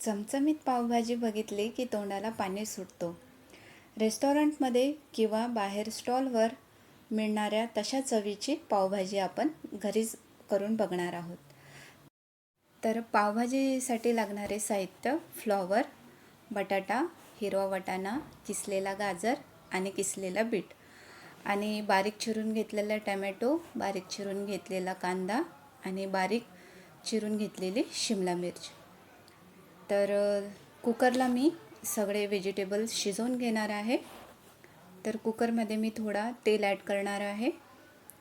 चमचमीत पावभाजी बघितली की तोंडाला पाणी सुटतो. रेस्टॉरंटमध्ये किंवा बाहेर स्टॉलवर मिळणाऱ्या तशा चवीची पावभाजी आपण घरीच करून बघणार आहोत. तर पावभाजीसाठी लागणारे साहित्य फ्लॉवर बटाटा हिरवा वाटाणा किसलेला गाजर आणि किसलेला बीट. आणि बारीक चिरून घेतलेला टमॅटो बारीक चिरून घेतलेला कांदा आणि बारीक चिरून घेतलेली शिमला मिरची. तर कुकरला मी सगळे व्हेजिटेबल्स शिजवून घेणार आहे. तर कुकरमध्ये मी थोडा तेल ॲड करणार आहे.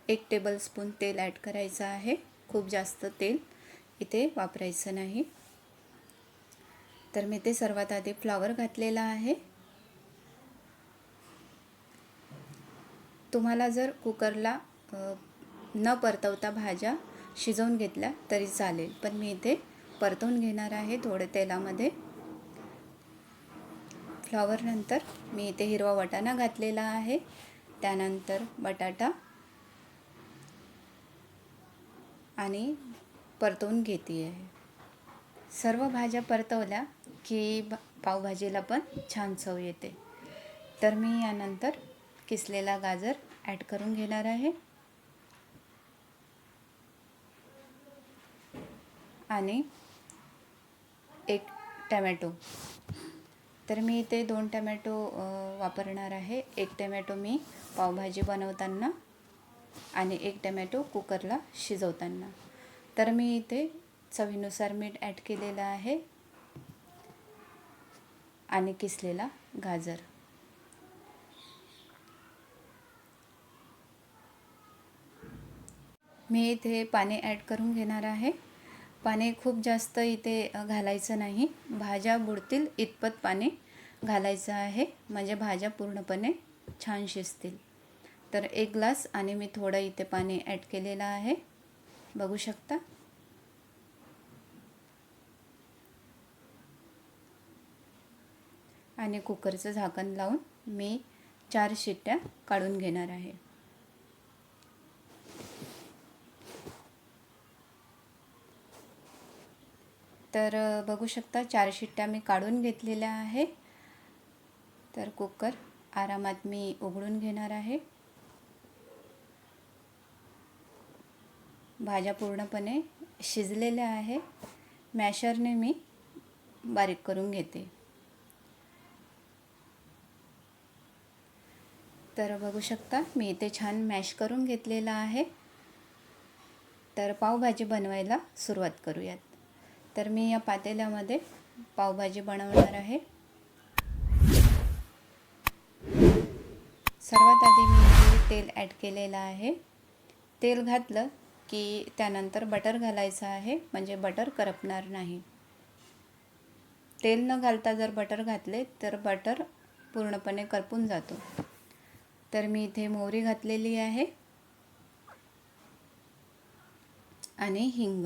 एक टेबलस्पून तेल ॲड करायचं आहे. खूप जास्त तेल इथे वापरायचं नाही. तर मी ते सर्वात आधी फ्लॉवर घातलेला आहे. तुम्हाला जर कुकरला न परतवता भाज्या शिजवून घेतल्या तरी चालेल. पण मी इथे परतून घेणार आहे थोडे तेलामध्ये. फ्लॉवरनंतर मी इथे हिरवा वटाणा घातलेला आहे. त्यानंतर बटाटा. आणि परतवून घेते आहे सर्व भाज्या परतवल्या की पावभाजीला पण छान चव येते. तर मी यानंतर किसलेला गाजर ॲड करून घेणार आहे. आणि एक टमॅटो. तर मी इथे दोन टमॅटो वापरणार आहे. एक टमॅटो मी पावभाजी बनवताना आणि एक टमॅटो कुकरला शिजवताना. तर मी इथे चवीनुसार मीठ ॲड केलेलं आहे आणि किसलेला गाजर. मी इथे पाणी ॲड करून घेणार आहे. पाणी खूप जास्त इथे घालायचं नाही. भाज्या बुडतील इतपत पाणी घालायचं आहे. म्हणजे भाज्या पूर्णपणे छान शिजतील. तर एक ग्लास आणि मी थोडं इथे पाणी ॲड केलेलं आहे. बघू शकता? आणि कुकरचं झाकण लावून मी चार शिट्ट्या काढून घेणार आहे. तर बघू शकता चार शिट्ट्या मी काढून घेतलेल्या आहे तर कुकर आरामात मी उघडून घेणार आहे. भाज्या पूर्णपणे शिजलेल्या आहे मॅशरने मी बारीक करून घेते. तर बघू शकता मी इथे छान मॅश करून घेतलेला आहे. तर पावभाजी बनवायला सुरुवात करूयात. तर मी या पातेल्यामध्ये पावभाजी बनवणार आहे. सर्वात आधी मी इथे तेल ॲड केलेलं आहे. तेल घातलं की त्यानंतर बटर घालायचं आहे म्हणजे बटर करपणार नाही. तेल न घालता जर बटर घातले तर बटर पूर्णपणे करपून जातो. तर मी इथे मोहरी घातलेली आहे. आणि हिंग.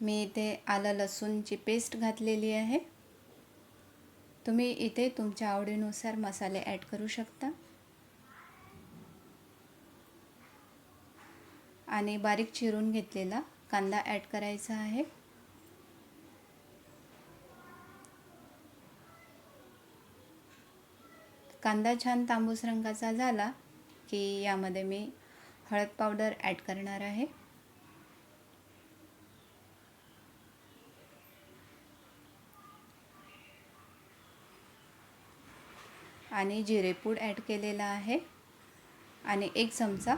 मी इथे आलं लसूणची पेस्ट घातलेली आहे. तुम्ही इथे तुमच्या आवडीनुसार मसाले ॲड करू शकता. आणि बारीक चिरून घेतलेला कांदा ॲड करायचा आहे. कांदा छान तांबूस रंगाचा झाला की यामध्ये मी हळद पावडर ॲड करणार आहे. आणि जिरेपूड ॲड केलेला आहे. आणि एक चमचा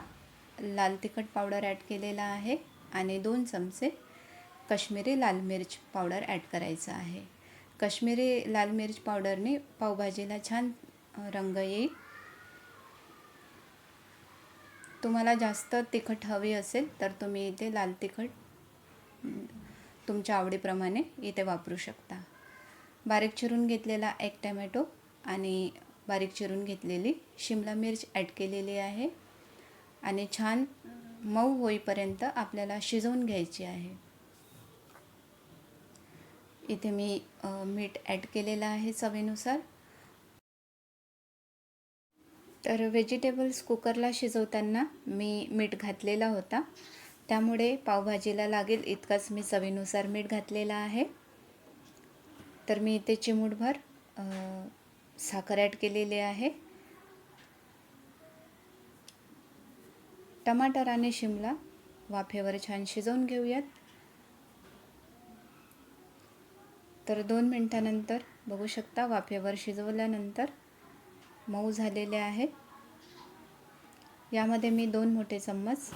लाल तिखट पावडर ॲड केलेला आहे. आणि दोन चमचे कश्मीरी लाल मिरच पावडर ॲड करायचं आहे. कश्मीरी लाल मिरच पावडरने पावभाजीला छान रंग येईल. तुम्हाला जास्त तिखट हवी असेल तर तुम्ही इथे लाल तिखट तुमच्या आवडीप्रमाणे इथे वापरू शकता. बारीक चिरून घेतलेला एक टमॅटो आणि बारीक चिरून घेतलेली. शिमला मिर्च ॲड केलेली आहे. आणि छान मऊ होईपर्यंत आपल्याला शिजवून घ्यायची आहे. इथे मी मीठ ॲड केलेलं आहे चवीनुसार. तर व्हेजिटेबल्स कुकरला शिजवताना मी मीठ घातलेला होता. त्यामुळे पावभाजीला लागेल इतकाच मी चवीनुसार मीठ घातलेलं आहे. तर मी इथे चिमूटभर साखर ॲड केलेली आहे. टमाटर आणि शिमला वाफेवर छान शिजवून घेऊयात. तर दोन मिनटानंतर बघू शकता वाफेवर शिजवल्यानंतर मऊ झालेले आहे. यामध्ये मी दोन मोठे चम्मच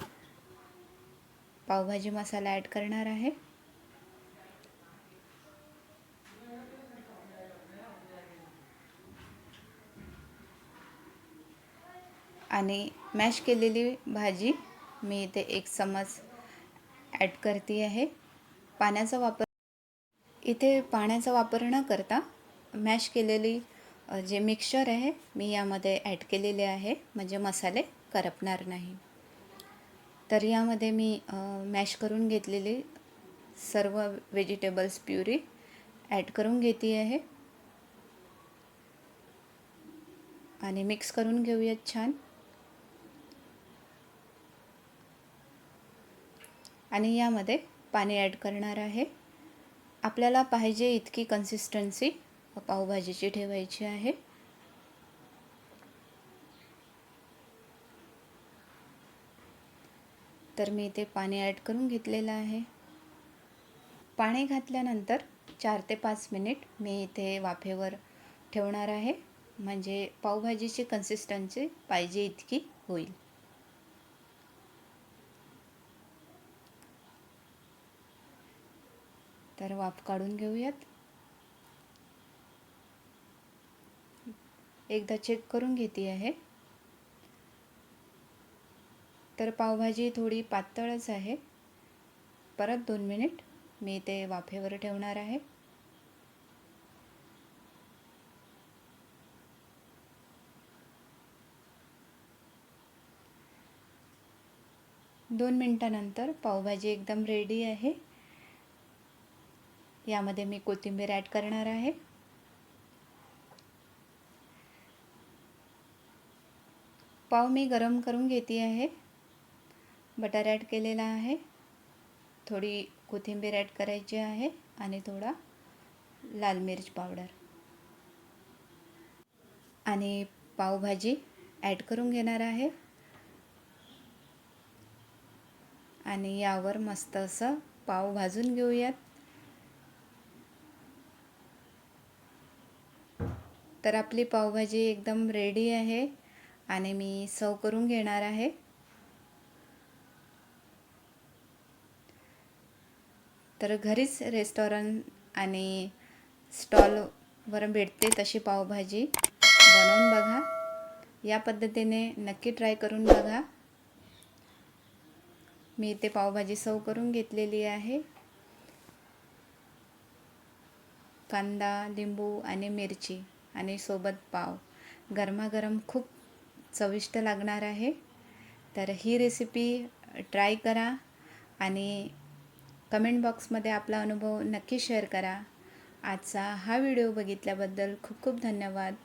पावभाजी मसाला ॲड करणार आहे. आणि मॅश केलेली भाजी मी इथे एक चमच ॲड करते आहे. पाण्याचा वापर इथे पाण्याचा वापर न करता मॅश केलेली जे मिक्सचर आहे मी यामध्ये ॲड केलेले आहे. म्हणजे मसाले करपणार नाही. तर यामध्ये मी मॅश करून घेतलेली सर्व व्हेजिटेबल्स प्युरी ॲड करून घेते आहे. आणि मिक्स करून घेऊयात छान. आणि यामध्ये पाणी ॲड करणार आहे. आपल्याला पाहिजे इतकी कन्सिस्टन्सी पावभाजीची ठेवायची आहे. तर मी इथे पाणी ॲड करून घेतलेलं आहे. पाणी घातल्यानंतर चार ते पाच मिनिट मी इथे वाफेवर ठेवणार आहे. म्हणजे पावभाजीची कन्सिस्टन्सी पाहिजे इतकी होईल. तर वाफ काढून घेऊयात. एकदा चेक करून घेते आहे. तर पावभाजी थोडी पातळच आहे. परत दोन मिनिट मी ते वाफेवर ठेवणार आहे. दोन मिनटानंतर पावभाजी एकदम रेडी आहे. यामध्ये मी कोथिंबीर ॲड करणार आहे. पाव मी गरम करून घेते आहे. बटर ॲड केलेला आहे. थोडी कोथिंबीर ॲड करायची आहे आणि थोडा लाल मिरच पावडर आणि पावभाजी ॲड करून घेणार आहे. आणि यावर मस्त असं पाव भाजून घेऊयात. तर आपली पावभाजी एकदम रेडी आहे आणि मी सर्व करून घेणार आहे. तर घरीच रेस्टॉरंट आणि स्टॉलवर भेटते तशी पावभाजी. बनवून बघा. या पद्धतीने नक्की ट्राय करून बघा. मी इथे पावभाजी सर्व करून घेतलेली आहे. कांदा लिंबू आणि मिरची. आणि सोबत पाव. गरमागरम खूप चविष्ट लागणार आहे. तर ही रेसिपी ट्राय करा आणि कमेंट बॉक्समध्ये आपला अनुभव नक्की शेअर करा. आजचा हा व्हिडिओ बघितल्याबद्दल खूप खूप धन्यवाद.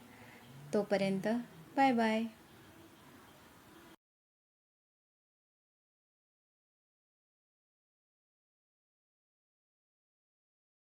तोपर्यंत बाय बाय